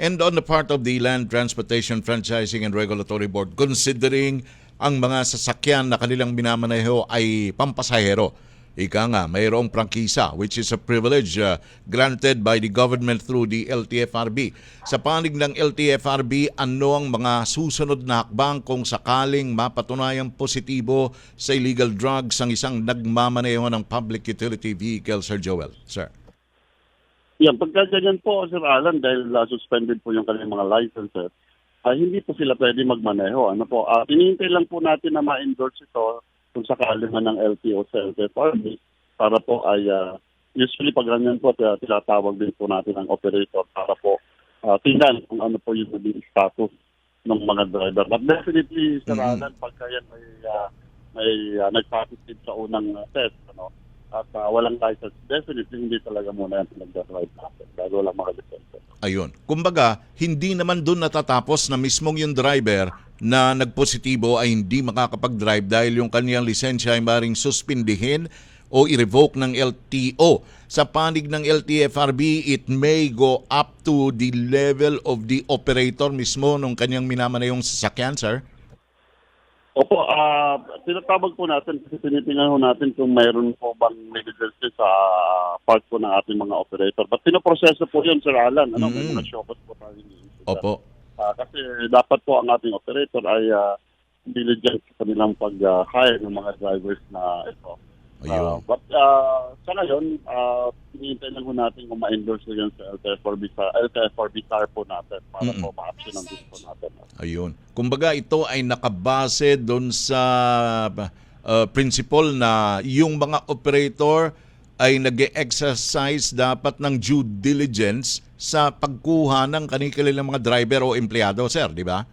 And on the part of the Land Transportation Franchising and Regulatory Board, considering ang mga sasakyan na kanilang minamaneho ay pampasahero, ika nga, mayroong prangkisa which is a privilege uh, granted by the government through the LTFRB. Sa panig ng LTFRB, ano ang mga susunod na hakbang kung sakaling mapatunayang positibo sa illegal drugs ang isang nagmamaneho ng public utility vehicle, Sir Joel? Sir. Yan, pagka ganyan po, Sir Alan, dahil uh, suspended po yung kanilang mga licenses, ah, hindi po sila pwede magmaneho. Ano po, uh, hinihintay lang po natin na ma-endorse ito kung sakali man ng LTO sa LTFRB para po ay, ah, usually pag ganyan po, tinatawag din po natin ang operator para po uh, tingnan kung ano po yung naging status ng mga driver. But definitely, Sir Mhm. Alan, pagka yan may, ah, may uh, nag-positive sa unang ah, test, at ah, walang license, definitely hindi talaga muna yan pinag-drive natin walang mga license. Ayun. Kumbaga, hindi naman doon natatapos na mismong yung driver na nagpositibo ay hindi makakapag-drive dahil yung kanyang lisensya ay maring suspindihin o i-revoke ng LTO. Sa panig ng LTFRB, it may go up to the level of the operator mismo nung kanyang minamanayong sasakyan, sir? Opo, ah tinatawag po natin kasi tinitingnan po natin kung mayroon po bang negligence sa part po ng ating mga operator. But pinoproseso po yun, Sir Alan. Ano, may Mm. mga showcase po tayo. Opo. Ah, kasi dapat po ang ating operator ay ah, diligent sa kanilang pag-hire ng mga drivers na ito. Ayun. but ah, sa ngayon, uh, hinihintay lang po natin kung ma-endorse na yan sa LTFRB, sa LTFRB car po natin para Mm-mm. po ma-action ang po natin. Ayun. Kumbaga ito ay nakabase doon sa uh, principle na yung mga operator ay nag exercise dapat ng due diligence sa pagkuha ng kanilang mga driver o empleyado, sir, di ba?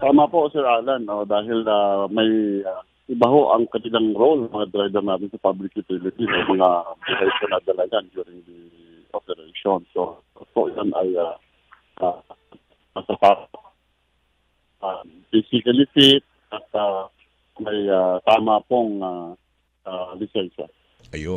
Tama po, Sir Alan, no, dahil ah, may ah, iba ho ang kanilang role ng mga driver natin sa public utility, no, mga operation na dalagan during the operation. So, po yan ay uh, uh, uh, physically fit at ah, may ah, tama pong uh, lisensya. Ayun.